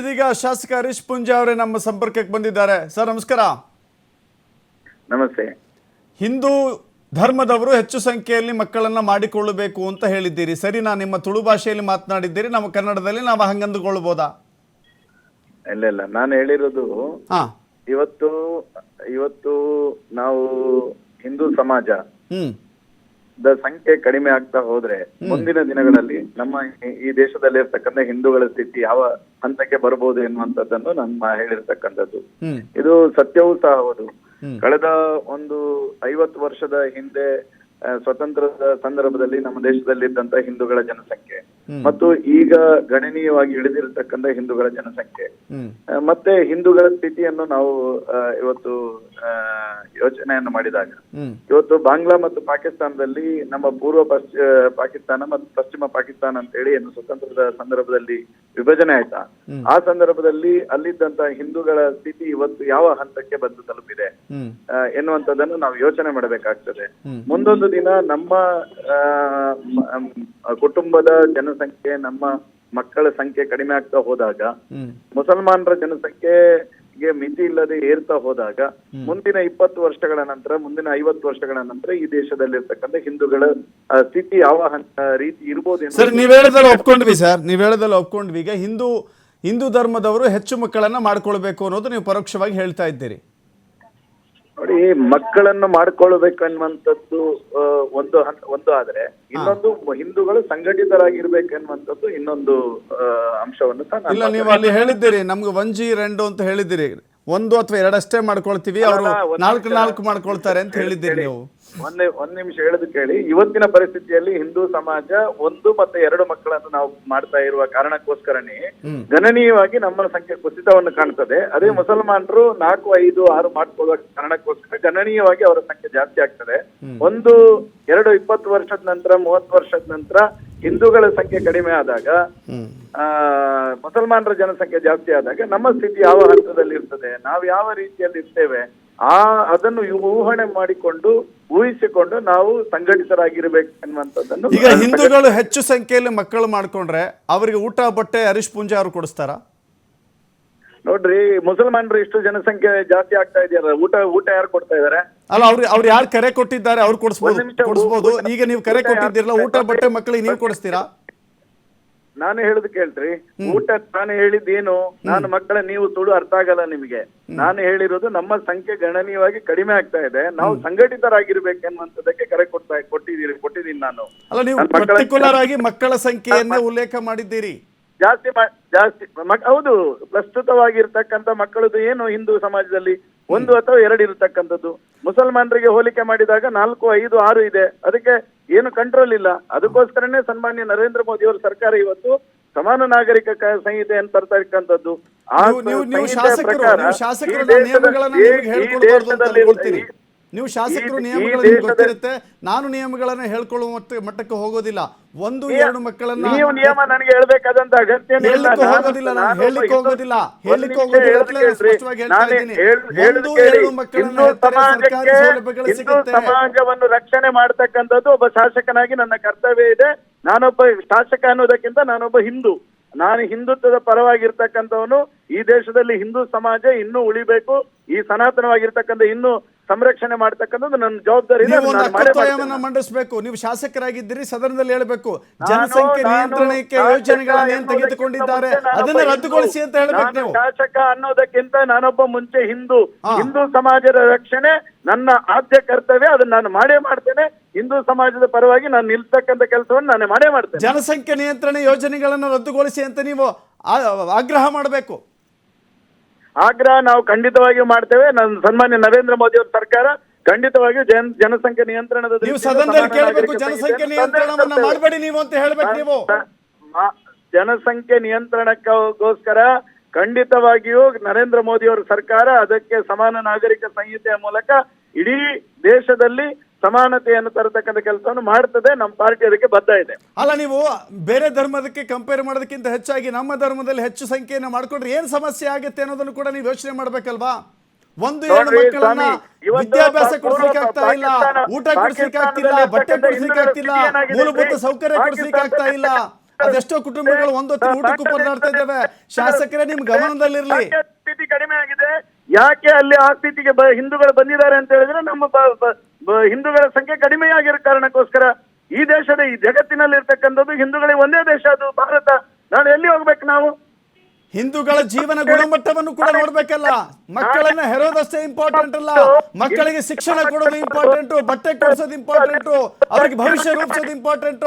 ಇದೀಗ ಶಾಸಕ ಹರೀಶ್ ಪುಂಜ ಅವರೇ ನಮ್ಮ ಸಂಪರ್ಕಕ್ಕೆ ಬಂದಿದ್ದಾರೆ. ಸರ್ ನಮಸ್ಕಾರ. ನಮಸ್ತೆ. ಹಿಂದೂ ಧರ್ಮದವರು ಹೆಚ್ಚು ಸಂಖ್ಯೆಯಲ್ಲಿ ಮಕ್ಕಳನ್ನ ಮಾಡಿಕೊಳ್ಳಬೇಕು ಅಂತ ಹೇಳಿದ್ದೀರಿ. ಸರಿ ನಾ ನಿಮ್ಮ ತುಳು ಭಾಷೆಯಲ್ಲಿ ಮಾತನಾಡಿದ್ದೀರಿ. ನಮ್ಮ ಕನ್ನಡದಲ್ಲಿ ನಾವು ಹಂಗಂದುಕೊಳ್ಬೋದಾ? ಇಲ್ಲ ಇಲ್ಲ. ನಾನು ಹೇಳಿರೋದು ಹಾ. ಇವತ್ತು ಇವತ್ತು ನಾವು ಹಿಂದೂ ಸಮಾಜ ಹ್ಮ್. ಸಂಖ್ಯೆ ಕಡಿಮೆ ಆಗ್ತಾ ಹೋದ್ರೆ ಮುಂದಿನ ದಿನಗಳಲ್ಲಿ ನಮ್ಮ ಈ- ದೇಶದಲ್ಲಿ ಇರ್ತಕ್ಕಂಥ ಹಿಂದೂಗಳ ಸ್ಥಿತಿ ಯಾವ ಹಂತಕ್ಕೆ ಬರಬಹುದು ಎನ್ನುವಂಥದ್ದನ್ನು ನಮ್ಮ ಹೇಳಿರ್ತಕ್ಕಂಥದ್ದು. ಇದು ಸತ್ಯವೂ ಸಹ ಹೌದು. ಕಳೆದ ಒಂದು ಐವತ್ತು ವರ್ಷದ ಹಿಂದೆ ಸ್ವತಂತ್ರದ ಸಂದರ್ಭದಲ್ಲಿ ನಮ್ಮ ದೇಶದಲ್ಲಿ ಇದ್ದಂತ ಹಿಂದೂಗಳ ಜನಸಂಖ್ಯೆ. ಮತ್ತು ಈಗ ಗಣನೀಯವಾಗಿ ಇಳಿದಿರತಕ್ಕಂಥ ಹಿಂದೂಗಳ ಜನಸಂಖ್ಯೆ. ಮತ್ತೆ ಹಿಂದೂಗಳ ಸ್ಥಿತಿಯನ್ನು ನಾವು ಇವತ್ತು ಯೋಚನೆಯನ್ನು ಮಾಡಿದಾಗ. ಇವತ್ತು ಬಾಂಗ್ಲಾ ಮತ್ತು ಪಾಕಿಸ್ತಾನದಲ್ಲಿ ನಮ್ಮ ಪೂರ್ವ ಪಶ್ಚಿಮ ಪಾಕಿಸ್ತಾನ ಮತ್ತು ಪಶ್ಚಿಮ ಪಾಕಿಸ್ತಾನ ಅಂತ ಹೇಳಿ ಏನು ಸ್ವತಂತ್ರದ ಸಂದರ್ಭದಲ್ಲಿ ವಿಭಜನೆ ಆಯ್ತಾ? ಆ ಸಂದರ್ಭದಲ್ಲಿ ಅಲ್ಲಿದ್ದಂತ ಹಿಂದೂಗಳ ಸ್ಥಿತಿ ಇವತ್ತು ಯಾವ ಹಂತಕ್ಕೆ ಬಂದು ತಲುಪಿದೆ? ಎನ್ನುವಂಥದ್ದನ್ನು ನಾವು ಯೋಚನೆ ಮಾಡಬೇಕಾಗ್ತದೆ. ಮುಂದೊಂದು ದಿನ ನಮ್ಮ ಕುಟುಂಬದ ಜನ ಜನಸಂಖ್ಯೆ ನಮ್ಮ ಮಕ್ಕಳ ಸಂಖ್ಯೆ ಕಡಿಮೆ ಆಗ್ತಾ ಹೋದಾಗ ಮುಸಲ್ಮಾನರ ಜನಸಂಖ್ಯೆಗೆ ಮಿತಿ ಇಲ್ಲದೆ ಏರ್ತಾ ಹೋದಾಗ ಮುಂದಿನ ಇಪ್ಪತ್ತು ವರ್ಷಗಳ ನಂತರ ಮುಂದಿನ ಐವತ್ತು ವರ್ಷಗಳ ನಂತರ ಈ ದೇಶದಲ್ಲಿರ್ತಕ್ಕಂಥ ಹಿಂದೂಗಳ ಸ್ಥಿತಿ ಯಾವ ರೀತಿ ಇರ್ಬೋದು ಸರ್ ನೀವ್ ಹೇಳೋದಲ್ಲ ಒಪ್ಕೊಂಡ್ವಿ ಸರ್. ನೀವ್ ಹೇಳದಲ್ಲ ಒಪ್ಕೊಂಡ್ವಿ. ಈಗ ಹಿಂದೂ ಹಿಂದೂ ಧರ್ಮದವರು ಹೆಚ್ಚು ಮಕ್ಕಳನ್ನ ಮಾಡ್ಕೊಳ್ಬೇಕು ಅನ್ನೋದು ನೀವು ಪರೋಕ್ಷವಾಗಿ ಹೇಳ್ತಾ ಇದ್ದೀರಿ. ನೋಡಿ ಮಕ್ಕಳನ್ನು ಮಾಡ್ಕೊಳ್ಬೇಕು ಅನ್ನುವಂಥದ್ದು ಆ, ಒಂದು ಒಂದು ಆದ್ರೆ ಇನ್ನೊಂದು ಹಿಂದೂಗಳು ಸಂಘಟಿತರಾಗಿರ್ಬೇಕು ಅನ್ನುವಂಥದ್ದು ಇನ್ನೊಂದು ಆ, ಅಂಶವನ್ನು ಸಹ ಇಲ್ಲ ನೀವು ಅಲ್ಲಿ ಹೇಳಿದ್ದೀರಿ ನಮ್ಗೆ ಒನ್ ಜಿ రెండు ಅಂತ ಹೇಳಿದ್ದೀರಿ. ಒಂದು ಅಥವಾ ಎರಡಷ್ಟೇ ಮಾಡ್ಕೊಳ್ತೀವಿ ಅವರು ಅಲ್ಲ, ಒಂದ್ ನಾಲ್ಕು ನಾಲ್ಕು ಮಾಡ್ಕೊಳ್ತಾರೆ ಅಂತ ಹೇಳಿದ್ದೀರಿ ನೀವು. ಒಂದೇ ಒಂದ್ ನಿಮಿಷ ಹೇಳುದು ಕೇಳಿ. ಇವತ್ತಿನ ಪರಿಸ್ಥಿತಿಯಲ್ಲಿ ಹಿಂದೂ ಸಮಾಜ ಒಂದು ಮತ್ತೆ ಎರಡು ಮಕ್ಕಳನ್ನು ನಾವು ಮಾಡ್ತಾ ಇರುವ ಕಾರಣಕ್ಕೋಸ್ಕರನೇ. ಗಣನೀಯವಾಗಿ ನಮ್ಮ ಸಂಖ್ಯೆ ಕುಸಿತವನ್ನು ಕಾಣ್ತದೆ. ಅದೇ ಮುಸಲ್ಮಾನರು ನಾಲ್ಕು ಐದು ಆರು ಮಾಡ್ಕೊಳ್ಳುವ ಕಾರಣಕ್ಕೋಸ್ಕರ ಗಣನೀಯವಾಗಿ ಅವರ ಸಂಖ್ಯೆ ಜಾಸ್ತಿ ಆಗ್ತದೆ. ಒಂದು ಎರಡು ಇಪ್ಪತ್ತು ವರ್ಷದ ನಂತರ ಮೂವತ್ತು ವರ್ಷದ ನಂತರ ಹಿಂದೂಗಳ ಸಂಖ್ಯೆ ಕಡಿಮೆ ಆದಾಗ ಆ ಮುಸಲ್ಮಾನರ ಜನಸಂಖ್ಯೆ ಜಾಸ್ತಿ ಆದಾಗ ನಮ್ಮ ಸ್ಥಿತಿ ಯಾವ ಹಂತದಲ್ಲಿ ಇರ್ತದೆ ನಾವು ಯಾವ ರೀತಿಯಲ್ಲಿ ಇರ್ತೇವೆ? ಆ ಅದನ್ನು ಊಹಣೆ ಮಾಡಿಕೊಂಡು ಊಹಿಸಿಕೊಂಡು ನಾವು ಸಂಘಟಿತರಾಗಿರ್ಬೇಕು ಅನ್ನುವಂಥದ್ದನ್ನು ಈಗ ಹಿಂದೂಗಳು ಹೆಚ್ಚು ಸಂಖ್ಯೆಯಲ್ಲಿ ಮಕ್ಕಳು ಮಾಡ್ಕೊಂಡ್ರೆ ಅವರಿಗೆ ಊಟ ಬಟ್ಟೆ ಹರೀಶ್ ಪೂಂಜ ಅವರು ಕೊಡಿಸ್ತಾರ? ನೋಡ್ರಿ ಮುಸಲ್ಮಾನರು ಇಷ್ಟು ಜನಸಂಖ್ಯೆ ಜಾಸ್ತಿ ಆಗ್ತಾ ಇದೆಯಲ್ಲ ಊಟ ಊಟ ಯಾರು ಕೊಡ್ತಾ ಇದಾರೆ ಅಲ್ಲ ಅವ್ರು ಅವ್ರು ಯಾರು ಕರೆ ಕೊಟ್ಟಿದ್ದಾರೆ ಅವ್ರು ಕೊಡಿಸ್ಬೋದು ಕೊಡಿಸ್ಬೋದು. ಈಗ ನೀವು ಕರೆ ಕೊಟ್ಟಿದ್ದೀರಲ್ಲ ಊಟ ಬಟ್ಟೆ ಮಕ್ಕಳಿಗೆ ನೀವು ಕೊಡಿಸ್ತೀರಾ? ನಾನು ಹೇಳುದು ಕೇಳ್ರಿ ಊಟ ನಾನು ಹೇಳಿದ್ದೇನು? ನಾನು ಮಕ್ಕಳ ನೀವು ತುಳು ಅರ್ಥ ಆಗಲ್ಲ ನಿಮಗೆ. ನಾನು ಹೇಳಿರೋದು ನಮ್ಮ ಸಂಖ್ಯೆ ಗಣನೀಯವಾಗಿ ಕಡಿಮೆ ಆಗ್ತಾ ಇದೆ. ನಾವು ಸಂಘಟಿತರಾಗಿರ್ಬೇಕೆನ್ನುವಂಥದ್ದಕ್ಕೆ ಕರೆ ಕೊಡ್ತಾ ಕೊಟ್ಟಿದ್ದೀರಿ ಕೊಟ್ಟಿದ್ದೀನಿ ನಾನು. ಅಲ್ಲ ನೀವು ಮಕ್ಕಳ- ಪರ್ಟಿಕ್ಯುಲರ್ ಆಗಿ ಮಕ್ಕಳ ಸಂಖ್ಯೆಯನ್ನೇ ಉಲ್ಲೇಖ ಮಾಡಿದ್ದೀರಿ. ಜಾಸ್ತಿ ಜಾಸ್ತಿ ಹೌದು ಪ್ರಸ್ತುತವಾಗಿರ್ತಕ್ಕಂಥ ಮಕ್ಕಳದು ಏನು ಹಿಂದೂ ಸಮಾಜದಲ್ಲಿ? ಒಂದು ಅಥವಾ ಎರಡು ಇರತಕ್ಕಂಥದ್ದು. ಮುಸಲ್ಮಾನರಿಗೆ ಹೋಲಿಕೆ ಮಾಡಿದಾಗ ನಾಲ್ಕು ಐದು ಆರು ಇದೆ. ಅದಕ್ಕೆ ಏನು ಕಂಟ್ರೋಲ್ ಇಲ್ಲ. ಅದಕ್ಕೋಸ್ಕರನೇ ಸನ್ಮಾನ್ಯ ನರೇಂದ್ರ ಮೋದಿ ಅವರ ಸರ್ಕಾರ ಇವತ್ತು ಸಮಾನ ನಾಗರಿಕ ಕ- ತರ್ತಾ ಇರ್ತಕ್ಕಂಥದ್ದು ಆ ನೀವು ಶಾಸಕರು ಈ ದೇಶದಲ್ಲಿ ನಿಯಮಗಳನ್ನ ನೀವು ಶಾಸಕರು ಈ- ಈ ನಿಯಮಗಳು ಗೊತ್ತಿರುತ್ತೆ. ನಾನು ನಿಯಮಗಳನ್ನು ಹೇಳ್ಕೊಳ್ಳುವ ಮಟ್ಟ- ಮಟ್ಟಕ್ಕೆ ಹೋಗೋದಿಲ್ಲ. ಒಂದು ಎರಡು ಮಕ್ಕಳನ್ನ ನೀವು ನಿಯಮ ನನಗೆ ಹೇಳಬೇಕಾದಂತ ಅಗತ್ಯ ಹೋಗೋದಿಲ್ಲ ನಾನು ಹೇಳಲಿಕ್ಕೆ ಹೋಗೋದಿಲ್ಲ. ಹೇಳಲಿಕ್ಕೆ ಹೋಗೋದಿಲ್ಲ ಸ್ಪಷ್ಟವಾಗಿ ಹೇಳ್ತಾ ಇದ್ದೀನಿ. ಒಂದು ಎರಡು ಮಕ್ಕಳನ್ನ ಸರ್ಕಾರಿ ಸೌಲಭ್ಯಗಳು ಸಿಗುತ್ತೆ. ಸಮಾಜವನ್ನು ರಕ್ಷಣೆ ಮಾಡ್ತಕ್ಕಂಥದ್ದು ಒಬ್ಬ ಶಾಸಕನಾಗಿ ನನ್ನ ಕರ್ತವ್ಯ ಇದೆ. ನಾನೊಬ್ಬ ಶಾಸಕ ಅನ್ನೋದಕ್ಕಿಂತ ನಾನೊಬ್ಬ ಹಿಂದೂ. ನಾನು ಹಿಂದುತ್ವದ ಪರವಾಗಿರ್ತಕ್ಕಂಥವನು. ಈ ದೇಶದಲ್ಲಿ ಹಿಂದೂ ಸಮಾಜ ಇನ್ನೂ ಉಳಿಬೇಕು. ಈ ಸನಾತನವಾಗಿರ್ತಕ್ಕಂಥ ಇನ್ನೂ ಸಂರಕ್ಷಣೆ ಮಾಡ್ತಕ್ಕಂಥದ್ದು ನನ್ನ ಜವಾಬ್ದಾರಿ ಮಂಡಿಸಬೇಕು. ನೀವು ಶಾಸಕರಾಗಿದ್ದೀರಿ ಸದನದಲ್ಲಿ ಹೇಳಬೇಕು. ಜನಸಂಖ್ಯೆ ನಿಯಂತ್ರಣಕ್ಕೆ ಯೋಜನೆಗಳನ್ನು ಏನ್ ತೆಗೆದುಕೊಂಡಿದ್ದಾರೆ. ಅದನ್ನ. ರದ್ದುಗೊಳಿಸಿ ಅಂತ ಹೇಳಬೇಕು ನೀವು. ಶಾಸಕ ಅನ್ನೋದಕ್ಕಿಂತ ನಾನೊಬ್ಬ ಮುಂಚೆ ಹಿಂದೂ. ಹಿಂದೂ ಸಮಾಜದ ರಕ್ಷಣೆ ನನ್ನ ಆದ್ಯ ಕರ್ತವ್ಯ ಅದನ್ನ ನಾನು ಮಾಡೇ ಮಾಡ್ತೇನೆ. ಹಿಂದೂ ಸಮಾಜದ ಪರವಾಗಿ ನಾನು ನಿಲ್ತಕ್ಕಂಥ ಕೆಲಸವನ್ನು ನಾನು ಮಾಡೇ ಮಾಡ್ತೇನೆ. ಜನಸಂಖ್ಯೆ ನಿಯಂತ್ರಣ ಯೋಜನೆಗಳನ್ನು ರದ್ದುಗೊಳಿಸಿ ಅಂತ ನೀವು ಆಗ್ರಹ ಮಾಡಬೇಕು. ಆಗ್ರಹ ನಾವು ಖಂಡಿತವಾಗಿಯೂ ಮಾಡ್ತೇವೆ. ನನ್ನ ಸನ್ಮಾನ್ಯ ನರೇಂದ್ರ ಮೋದಿ ಅವರ ಸರ್ಕಾರ ಖಂಡಿತವಾಗಿಯೂ ಜನ ಜನಸಂಖ್ಯೆ ನಿಯಂತ್ರಣದ ನೀವು ಸದನದಲ್ಲಿ ಸಮಾನ ಕೇಳಬೇಕು ನಾಗರಿಕ ಜನಸಂಖ್ಯೆ ನಿಯಂತ್ರಣವನ್ನ ಮಾಡಬೇಡಿ ನೀವು ಅಂತ ಹೇಳ್ಬೇಕು ನೀವು. ಜನಸಂಖ್ಯೆ ನಿಯಂತ್ರಣಕ್ಕೋಸ್ಕರ ಖಂಡಿತವಾಗಿಯೂ ನರೇಂದ್ರ ಮೋದಿ ಅವರ ಸರ್ಕಾರ ಅದಕ್ಕೆ ಸಮಾನ ನಾಗರಿಕ ಸಂಹಿತೆಯ ಮೂಲಕ ಇಡೀ ದೇಶದಲ್ಲಿ ಸಮಾನತೆಯನ್ನು ತರತಕ್ಕಂಥ ಕೆಲಸವನ್ನು ಮಾಡ್ತದೆ ನಮ್ಮ ಪಾರ್ಟಿ ಅದಕ್ಕೆ ಬದ್ಧ ಇದೆ. ಅಲ್ಲ ನೀವು ಬೇರೆ ಧರ್ಮದಕ್ಕೆ ಕಂಪೇರ್ ಮಾಡೋದಕ್ಕಿಂತ ಹೆಚ್ಚಾಗಿ ನಮ್ಮ ಧರ್ಮದಲ್ಲಿ ಹೆಚ್ಚು ಸಂಖ್ಯೆಯನ್ನು ಮಾಡ್ಕೊಂಡ್ರೆ ಏನ್ ಸಮಸ್ಯೆ ಆಗುತ್ತೆ ಅನ್ನೋದನ್ನು ಕೂಡ ನೀವು ಯೋಚನೆ ಮಾಡ್ಬೇಕಲ್ವಾ? ಒಂದು ಎರಡು ಮಕ್ಕಳನ್ನ ವಿದ್ಯಾಭ್ಯಾಸ ಕೊಡ್ಸ್ಲಿಕ್ಕೆ ಆಗ್ತಾ ಇಲ್ಲ ಊಟ ಕೊಡಿಸ್ಲಿಕ್ಕೆ ಆಗ್ತಿಲ್ಲ ಬಟ್ಟೆ ಕೊಡ್ಸ್ಲಿಕ್ಕೆ ಆಗ್ತಿಲ್ಲ ಮೂಲಭೂತ ಸೌಕರ್ಯ ಕೊಡಿಸ್ಲಿಕ್ಕೆ ಆಗ್ತಾ ಇಲ್ಲ ಅದೆಷ್ಟೋ ಕುಟುಂಬಗಳು ಒಂದೊತ್ತು ಊಟಕ್ಕೂ ಪರದಾಡ್ತಾ ಇದ್ದಾವೆ. ಶಾಸಕರೇ ನಿಮ್ ಗಮನದಲ್ಲಿರ್ಲಿ. ಸ್ಥಿತಿ ಕಡಿಮೆ ಆಗಿದೆ. ಯಾಕೆ ಅಲ್ಲಿ ಆ ಸ್ಥಿತಿಗೆ ಹಿಂದೂಗಳು ಬಂದಿದ್ದಾರೆ ಅಂತ ಹೇಳಿದ್ರೆ ನಮ್ಮ ಹಿಂದೂಗಳ ಸಂಖ್ಯೆ ಕಡಿಮೆ ಆಗಿರೋ ಕಾರಣಕ್ಕೋಸ್ಕರ ಈ ದೇಶದ ಈ ಜಗತ್ತಿನಲ್ಲಿ ಇರ್ತಕ್ಕಂಥದ್ದು ಹಿಂದೂಗಳಿಗೆ ಒಂದೇ ದೇಶ ಅದು ಭಾರತ. ನಾನು ಎಲ್ಲಿ ಹೋಗ್ಬೇಕು ನಾವು? ಹಿಂದೂಗಳ ಜೀವನ ಗುಣಮಟ್ಟವನ್ನು ಕೂಡ ನೋಡ್ಬೇಕಲ್ಲ. ಮಕ್ಕಳನ್ನ ಹೆರೋದಷ್ಟೇ ಇಂಪಾರ್ಟೆಂಟ್ ಅಲ್ಲ. ಮಕ್ಕಳಿಗೆ ಶಿಕ್ಷಣ ಕೊಡೋದು ಇಂಪಾರ್ಟೆಂಟ್ ಬಟ್ಟೆ ಕೊಡಿಸೋದು ಇಂಪಾರ್ಟೆಂಟ್ ಅವ್ರಿಗೆ ಭವಿಷ್ಯ ರೂಪಿಸೋದು ಇಂಪಾರ್ಟೆಂಟ್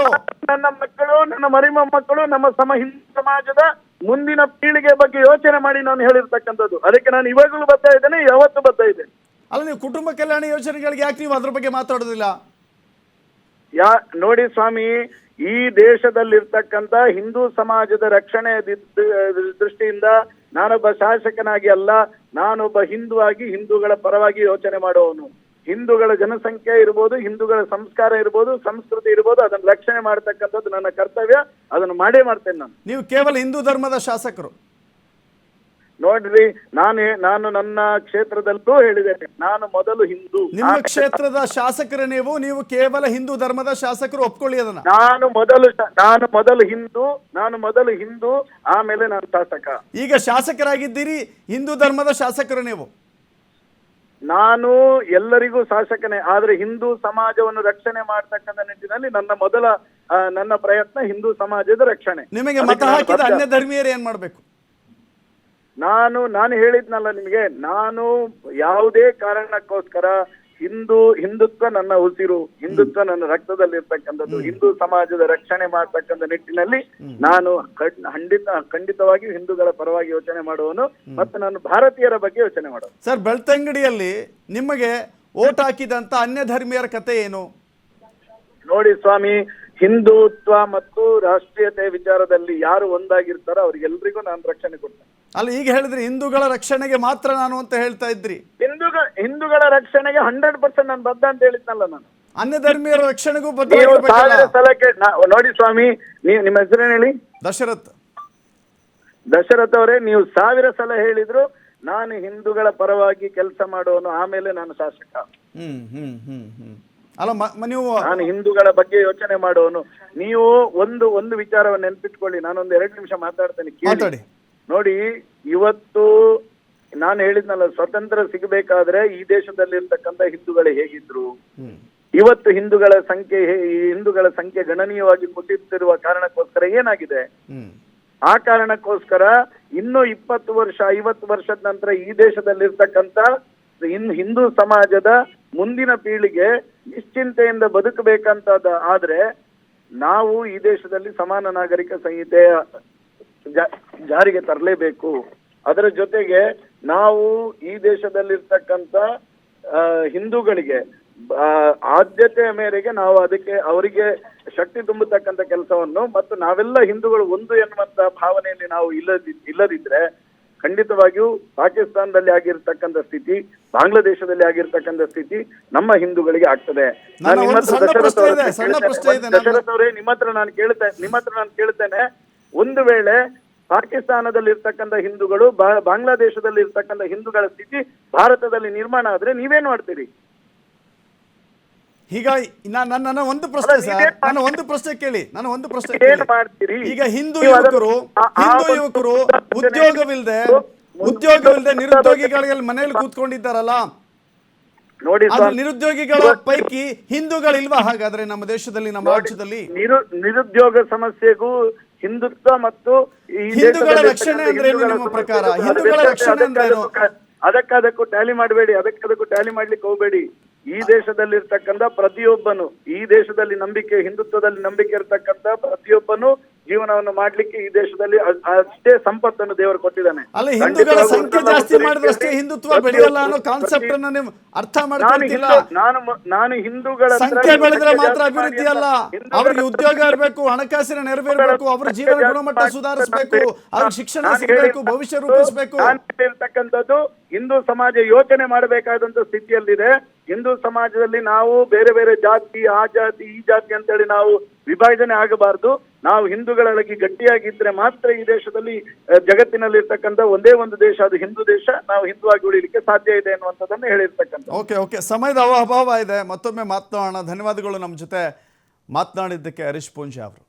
ನನ್ನ ಮಕ್ಕಳು ನನ್ನ ಮರಿಮ ಮಕ್ಕಳು ನಮ್ಮ ಸಮ ಹಿಂದೂ ಸಮಾಜದ ಮುಂದಿನ ಪೀಳಿಗೆ ಬಗ್ಗೆ ಯೋಚನೆ ಮಾಡಿ ನಾನು ಹೇಳಿರ್ತಕ್ಕಂಥದ್ದು. ಅದಕ್ಕೆ ನಾನು ಇವಾಗಲೂ ಬರ್ತಾ ಇದ್ದೇನೆ ಯಾವತ್ತು ಬರ್ತಾ ಇದ್ದೇನೆ. ಅಲ್ಲ ನೀವು ಕುಟುಂಬ ಕಲ್ಯಾಣ ಯೋಜನೆಗಳಿಗೆ ಯಾಕೆ ನೀವು ಅದ್ರ ಬಗ್ಗೆ ಮಾತಾಡೋದಿಲ್ಲ? ಯಾ ನೋಡಿ ಸ್ವಾಮಿ ಈ ದೇಶದಲ್ಲಿರ್ತಕ್ಕಂಥ ಹಿಂದೂ ಸಮಾಜದ ರಕ್ಷಣೆ ದೃಷ್ಟಿಯಿಂದ ನಾನೊಬ್ಬ ಶಾಸಕನಾಗಿ ಅಲ್ಲ ನಾನೊಬ್ಬ ಹಿಂದೂ ಆಗಿ ಹಿಂದೂಗಳ ಪರವಾಗಿ ಯೋಚನೆ ಮಾಡುವವನು. ಹಿಂದೂಗಳ ಜನಸಂಖ್ಯೆ ಇರ್ಬೋದು ಹಿಂದೂಗಳ ಸಂಸ್ಕಾರ ಇರ್ಬೋದು ಸಂಸ್ಕೃತಿ ಇರ್ಬೋದು ಅದನ್ನು ರಕ್ಷಣೆ ಮಾಡ್ತಕ್ಕಂಥದ್ದು ನನ್ನ ಕರ್ತವ್ಯ ಅದನ್ನು ಮಾಡೇ ಮಾಡ್ತೇನೆ ನಾನು. ನೀವು ಕೇವಲ ಹಿಂದೂ ಧರ್ಮದ ಶಾಸಕರು. ನೋಡ್ರಿ ನಾನು ನಾನು ನನ್ನ ಕ್ಷೇತ್ರದಲ್ಲೂ ಹೇಳಿದ್ದೇನೆ. ನಾನು ಮೊದಲು ಹಿಂದೂ. ನಿಮ್ಮ ಕ್ಷೇತ್ರದ ಶಾಸಕರ ನೀವು ನೀವು ಕೇವಲ ಹಿಂದೂ ಧರ್ಮದ ಶಾಸಕರು ಒಪ್ಕೊಳ್ಳಿ ಅದನ್ನ. ನಾನು ಮೊದಲು ಶ- ನಾನು ಮೊದಲು ಹಿಂದೂ ನಾನು ಮೊದಲು ಹಿಂದೂ ಆಮೇಲೆ ನಾನು ಶಾಸಕ. ಈಗ ಶಾಸಕರಾಗಿದ್ದೀರಿ ಹಿಂದೂ ಧರ್ಮದ ಶಾಸಕರು ನೀವು. ನಾನು ಎಲ್ಲರಿಗೂ ಶಾಸಕನೇ ಆದ್ರೆ ಹಿಂದೂ ಸಮಾಜವನ್ನು ರಕ್ಷಣೆ ಮಾಡ್ತಕ್ಕಂಥ ನಿಟ್ಟಿನಲ್ಲಿ ನನ್ನ ಮೊದಲ ಆ, ನನ್ನ ಪ್ರಯತ್ನ ಹಿಂದೂ ಸಮಾಜದ ರಕ್ಷಣೆ. ನಿಮಗೆ ಅದಕ್ಕೆ ಮತ ನಾನು ಹಾಕಿದ ಬದ್ಧ. ಅನ್ಯ ಧರ್ಮೀಯರು ಏನ್ ಮಾಡ್ಬೇಕು? ನಾನು ನಾನು ಹೇಳಿದ್ನಲ್ಲ ನಿಮಗೆ ನಾನು ಯಾವುದೇ ಕಾರಣಕ್ಕೋಸ್ಕರ ಹಿಂದೂ ಹಿಂದುತ್ವ ನನ್ನ ಉಸಿರು ಹಿಂದುತ್ವ ನನ್ನ ರಕ್ತದಲ್ಲಿರ್ತಕ್ಕಂಥದ್ದು ಹಿಂದೂ ಸಮಾಜದ ರಕ್ಷಣೆ ಮಾಡ್ತಕ್ಕಂಥ ನಿಟ್ಟಿನಲ್ಲಿ ನಾನು ಖಂಡ್- ಖಂಡಿತ ಖಂಡಿತವಾಗಿ ಹಿಂದೂಗಳ ಪರವಾಗಿ ಯೋಚನೆ ಮಾಡುವನು ಮತ್ತು ನಾನು ಭಾರತೀಯರ ಬಗ್ಗೆ ಯೋಚನೆ ಮಾಡುವ ಸರ್ ಬೆಳ್ತಂಗಡಿಯಲ್ಲಿ ನಿಮಗೆ ಓಟ್ ಹಾಕಿದಂತ ಅನ್ಯ ಧರ್ಮೀಯರ ಕತೆ ಏನು? ನೋಡಿ ಸ್ವಾಮಿ ಹಿಂದುತ್ವ ಮತ್ತು ರಾಷ್ಟ್ರೀಯತೆ ವಿಚಾರದಲ್ಲಿ ಯಾರು ಒಂದಾಗಿರ್ತಾರೋ ಅವ್ರಿಗೆಲ್ರಿಗೂ ನಾನು ರಕ್ಷಣೆ ಕೊಡ್ತೇನೆ. ಅಲ್ಲ ಈಗ ಹೇಳಿದ್ರಿ ಹಿಂದೂಗಳ ರಕ್ಷಣೆಗೆ ಮಾತ್ರ ನಾನು ಅಂತ ಹೇಳ್ತಾ ಇದ್ರಿ. ಹಿಂದೂಗಳ ಹಿಂದೂಗಳ ರಕ್ಷಣೆಗೆ ಹಂಡ್ರೆಡ್ ಪರ್ಸೆಂಟ್ ನಾನು ಬದ್ಧ ಅಂತ ಹೇಳಿದ್ನಲ್ಲ ನಾನು. ಅನ್ಯ ಧರ್ಮೀಯರ ರಕ್ಷಣೆಗೂ ನೀವು ಬದ್ಧವಾಗಿರ್ಬೇಕಲ್ಲ ಸಾವಿರ ಸಲ ನಾ- ನೋಡಿ ಸ್ವಾಮಿ ನೀವು ನಿಮ್ಮ ಹೆಸರೇನು ಹೇಳಿ? ದಶರಥ್. ದಶರಥ್ ಅವರೇ ನೀವು ಸಾವಿರ ಸಲ ಹೇಳಿದ್ರು ನಾನು ಹಿಂದೂಗಳ ಪರವಾಗಿ ಕೆಲಸ ಮಾಡುವನು ಆಮೇಲೆ ನಾನು ಶಾಸಕ. ಹ್ಮ್ ಹ್ಮ್ ಹ್ಮ್ ಹ್ಮ್. ಅಲ್ಲ ನೀವು ನಾನು ಹಿಂದೂಗಳ ಬಗ್ಗೆ ಯೋಚನೆ ಮಾಡುವನು ನೀವು ಒಂದು ಒಂದು ವಿಚಾರವನ್ನು ನೆನ್ಪಿಟ್ಕೊಳ್ಳಿ. ನಾನೊಂದು ಎರಡು ನಿಮಿಷ ಮಾತಾಡ್ತೇನೆ ಕೇಳಿ. ನೋಡಿ ಇವತ್ತು ನಾನು ಹೇಳಿದ್ನಲ್ಲ ಸ್ವತಂತ್ರ ಸಿಗಬೇಕಾದ್ರೆ ಈ ದೇಶದಲ್ಲಿರ್ತಕ್ಕಂಥ ಹಿಂದೂಗಳು ಹೇಗಿದ್ರು? ಇವತ್ತು ಹಿಂದೂಗಳ ಸಂಖ್ಯೆ ಹಿಂದೂಗಳ ಸಂಖ್ಯೆ ಗಣನೀಯವಾಗಿ ಕುಸಿಯುತ್ತಿರುವ ಕಾರಣಕ್ಕೋಸ್ಕರ ಏನಾಗಿದೆ? ಆ ಕಾರಣಕ್ಕೋಸ್ಕರ ಇನ್ನು ಇಪ್ಪತ್ತು ವರ್ಷ ಐವತ್ತು ವರ್ಷದ ನಂತರ ಈ ದೇಶದಲ್ಲಿರ್ತಕ್ಕಂಥ ಇನ್ ಹಿಂದೂ ಸಮಾಜದ ಮುಂದಿನ ಪೀಳಿಗೆ ನಿಶ್ಚಿಂತೆಯಿಂದ ಬದುಕಬೇಕಂತ ಆದ್ರೆ ನಾವು ಈ ದೇಶದಲ್ಲಿ ಸಮಾನ ನಾಗರಿಕ ಸಂಹಿತೆಯ ಜಾರಿಗೆ ತರಲೇಬೇಕು. ಅದರ ಜೊತೆಗೆ ನಾವು ಈ ದೇಶದಲ್ಲಿರ್ತಕ್ಕಂಥ ಹಿಂದೂಗಳಿಗೆ ಆದ್ಯತೆಯ ಮೇರೆಗೆ ನಾವು ಅದಕ್ಕೆ ಅವರಿಗೆ ಶಕ್ತಿ ತುಂಬತಕ್ಕಂಥ ಕೆಲಸವನ್ನು, ಮತ್ತು ನಾವೆಲ್ಲ ಹಿಂದೂಗಳು ಒಂದು ಎನ್ನುವಂತ ಭಾವನೆಯಲ್ಲಿ ನಾವು ಇಲ್ಲದಿ, ಇಲ್ಲದಿದ್ರೆ ಖಂಡಿತವಾಗಿಯೂ ಪಾಕಿಸ್ತಾನದಲ್ಲಿ ಆಗಿರ್ತಕ್ಕಂಥ ಸ್ಥಿತಿ ಬಾಂಗ್ಲಾದೇಶದಲ್ಲಿ ಆಗಿರ್ತಕ್ಕಂಥ ಸ್ಥಿತಿ ನಮ್ಮ ಹಿಂದೂಗಳಿಗೆ ಆಗ್ತದೆ. ನಾನು ನಿಮ್ಮ ಹತ್ರ ದಶರಥ್ ದಶರಥ್ ಅವರೇ ನಿಮ್ಮ ಹತ್ರ ನಾನು ಕೇಳ್ತೇನೆ ನಿಮ್ಮ ಹತ್ರ ನಾನು ಕೇಳ್ತೇನೆ. ಒಂದು ವೇಳೆ ಪಾಕಿಸ್ತಾನದಲ್ಲಿ ಇರ್ತಕ್ಕಂಥ ಹಿಂದೂಗಳು ಬಾ- ಬಾಂಗ್ಲಾದೇಶದಲ್ಲಿ ಇರ್ತಕ್ಕಂಥ ಹಿಂದೂಗಳ ಸ್ಥಿತಿ ಭಾರತದಲ್ಲಿ ನಿರ್ಮಾಣ ಆದ್ರೆ ನೀವೇನ್ ಮಾಡ್ತೀರಿ? ಈಗ ನಾ- ನನ್ನ ಒಂದು ಪ್ರಶ್ನೆ ಸರ್ ನನ್ನ ಒಂದು ಪ್ರಶ್ನೆ ಕೇಳಿ ನನ್ನ ಒಂದು ಪ್ರಶ್ನೆ ಈಗ ಹಿಂದೂ ಯುವಕರು ಹಿಂದೂ ಯುವಕರು ಉದ್ಯೋಗವಿಲ್ಲದೆ ಉದ್ಯೋಗವಿಲ್ಲದೆ ನಿರುದ್ಯೋಗಿಗಳಿಗೆ ಮನೆಯಲ್ಲಿ ಕೂತ್ಕೊಂಡಿದ್ದಾರಲ್ಲ? ನೋಡಿ ನಿರುದ್ಯೋಗಿಗಳ ಪೈಕಿ ಹಿಂದೂಗಳಿಲ್ವಾ ಹಾಗಾದ್ರೆ ನಮ್ಮ ದೇಶದಲ್ಲಿ ನಮ್ಮ ರಾಜ್ಯದಲ್ಲಿ? ನಿರು ನಿರುದ್ಯೋಗ ಸಮಸ್ಯೆಗೂ ಹಿಂದುತ್ವ ಮತ್ತು ಹಿಂದೂಗಳ ರಕ್ಷಣೆ ಅಂದ್ರೆ ನಿಮ್ಮ ಪ್ರಕಾರ? ಹಿಂದೂಗಳ ರಕ್ಷಣೆ ಅಂದ್ರೆ ಅದಕ್ಕೂ ಅದಕ್ಕದಕ್ಕೂ ಟ್ಯಾಲಿ ಮಾಡಬೇಡಿ ಅದಕ್ಕದಕ್ಕೂ ಟ್ಯಾಲಿ ಮಾಡ್ಲಿಕ್ಕೆ ಹೋಗಬೇಡಿ. ಈ ದೇಶದಲ್ಲಿರ್ತಕ್ಕಂಥ ಪ್ರತಿಯೊಬ್ಬನು ಈ ದೇಶದಲ್ಲಿ ನಂಬಿಕೆ ಹಿಂದುತ್ವದಲ್ಲಿ ನಂಬಿಕೆ ಇರ್ತಕ್ಕಂಥ ಪ್ರತಿಯೊಬ್ಬನು ಜೀವನವನ್ನು ಮಾಡ್ಲಿಕ್ಕೆ ಈ ದೇಶದಲ್ಲಿ ಅಷ್ಟೇ ಸಂಪತ್ತನ್ನು ದೇವರು ಕೊಟ್ಟಿದ್ದಾನೆ. ಅಲ್ಲ ಹಿಂದೂಗಳ ಖಂಡಿತವಾಗ್ಲೂ ಸಂಖ್ಯೆ ಜಾಸ್ತಿ ಮಾಡಿದ್ರೆ ಅಷ್ಟೇ ಹಿಂದುತ್ವ ಬೆಳೆಯಲ್ಲ ಅನ್ನೋ ಕಾನ್ಸೆಪ್ಟ್ ಅನ್ನ ಅರ್ಥ ನಾನು ನಾನು ಹಿಂದೂಗಳ ಸಂಖ್ಯೆ ಬೆಳೆದ್ರೆ ಮಾತ್ರ ಅಭಿವೃದ್ಧಿ ಅಲ್ಲ. ಅವ್ರಿಗೆ ಉದ್ಯೋಗ ಇರಬೇಕು ಹಣಕಾಸಿನ ನೆರವೇರಬೇಕು ಅವ್ರ ಜೀವನ ಗುಣಮಟ್ಟ ಸುಧಾರಿಸಬೇಕು ಅವ್ರ ಶಿಕ್ಷಣ ಸಿಗಬೇಕು ಭವಿಷ್ಯ ರೂಪಿಸಬೇಕು. ನಾನು ಹೇಳಿರ್ತಕ್ಕಂಥದ್ದು ಹಿಂದೂ ಸಮಾಜ ಯೋಚನೆ ಮಾಡಬೇಕಾದಂತ ಸ್ಥಿತಿಯಲ್ಲಿದೆ. ಹಿಂದೂ ಸಮಾಜದಲ್ಲಿ ನಾವು ಬೇರೆ ಬೇರೆ ಜಾತಿ, ಆ ಜಾತಿ, ಈ ಜಾತಿ ಅಂತೇಳಿ ನಾವು ವಿಭಜನೆ ಆಗಬಾರದು. ನಾವು ಹಿಂದೂಗಳೊಳಗೆ ಗಟ್ಟಿಯಾಗಿದ್ರೆ ಮಾತ್ರ ಈ ದೇಶದಲ್ಲಿ ಜಗತ್ತಿನಲ್ಲಿ ಇರ್ತಕ್ಕಂಥ ಒಂದೇ ಒಂದು ದೇಶ, ಅದು ಹಿಂದೂ ದೇಶ. ನಾವು ಹಿಂದುವಾಗಿ ಉಳಿಲಿಕ್ಕೆ ಸಾಧ್ಯ ಇದೆ ಅನ್ನುವಂಥದ್ದನ್ನು ಹೇಳಿರ್ತಕ್ಕಂಥ ಓಕೆ ಓಕೆ. ಸಮಯದ ಅಭಾವ ಇದೆ. ಮತ್ತೊಮ್ಮೆ ಮಾತನಾಡೋಣ. ಧನ್ಯವಾದಗಳು ನಮ್ಮ ಜೊತೆ ಮಾತನಾಡಿದ್ದಕ್ಕೆ ಹರೀಶ್ ಪೂಂಜೆ ಅವರು.